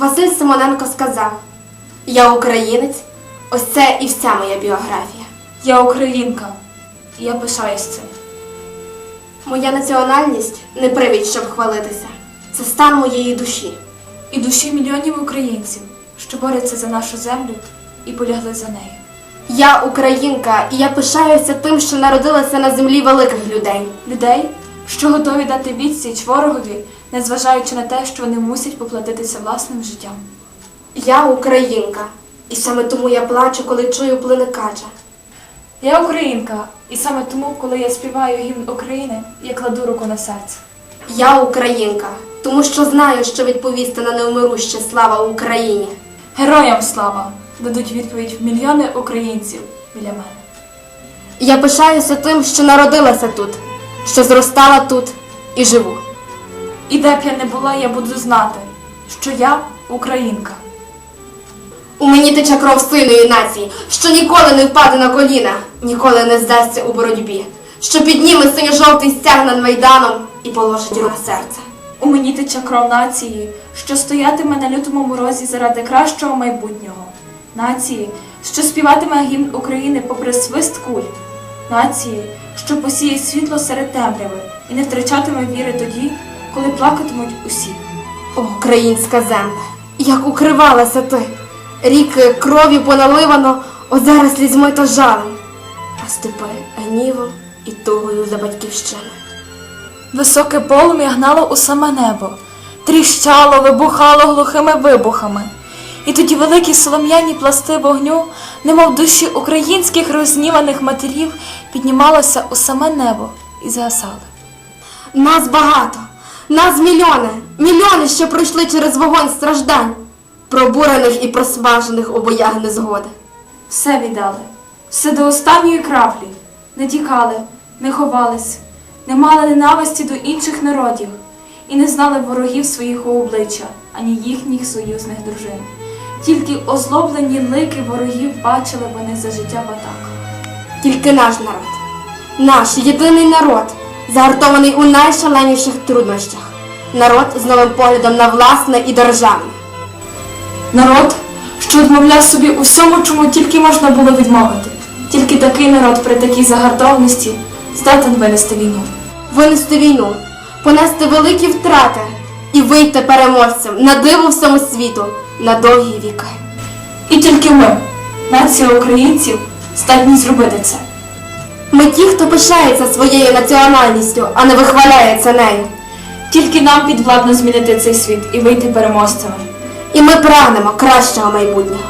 Василь Симоненко сказав: Я українець, ось це і вся моя біографія. Я українка, і я пишаюсь цим. Моя національність не привід, щоб хвалитися. Це стан моєї душі. І душі мільйонів українців, що борються за нашу землю і полягли за нею. Я українка, і я пишаюся тим, що народилася на землі великих людей. Людей, що готові дати відсіч ворогові, незважаючи на те, що вони мусять поплатитися власним життям. Я українка, і саме тому я плачу, коли чую плини кача. Я українка, і саме тому, коли я співаю гімн України, я кладу руку на серце. Я українка, тому що знаю, що відповісти на неумируще слава Україні. Героям слава! дадуть відповідь мільйони українців біля мене. Я пишаюся тим, що народилася тут, що зростала тут і живу. І де б я не була, я буду знати, що я українка. У мені тече кров сильної нації, що ніколи не впаде на коліна, ніколи не здасться у боротьбі, що підніме синьо-жовтий стяг над майданом і положить руку на серце. У мені тече кров нації, що стоятиме на лютому морозі заради кращого майбутнього. Нації, що співатиме гімн України попри свист куль. Нації, що посіє світло серед темряви і не втрачатиме віри тоді, коли плакатимуть усі. О, українська земля, як укривалася ти, ріки крові поналивано, озера слізьми та жалем, а степи гнівом і тугою за батьківщину. Високе полум'я гнало у саме небо, тріщало, вибухало глухими вибухами. І тоді великі солом'яні пласти вогню, немов душі українських розніваних матерів, піднімалося у саме небо і згасали. Нас багато, нас мільйони, мільйони, що пройшли через вогонь страждань, пробурених і просмажених у боях незгоди. Все віддали, все до останньої краплі, не тікали, не ховались, не мали ненависті до інших народів і не знали ворогів своїх у обличчя, ані їхніх союзних дружин. Тільки озлоблені лики ворогів бачили вони за життя в атаках. Тільки наш народ, наш єдиний народ, загартований у найшаленіших труднощах, народ з новим поглядом на власне і державне. Народ, що відмовляв собі у всьому, чому тільки можна було відмовити. Тільки такий народ при такій загартованості здатен винести війну. Винести війну, понести великі втрати і вийти переможцем на диво всьому світу на довгі віки. І тільки ми, нація українців, здатні зробити це. Ми ті, хто пишається своєю національністю, а не вихваляється нею. Тільки нам підвладно змінити цей світ і вийти переможцями. І ми прагнемо кращого майбутнього.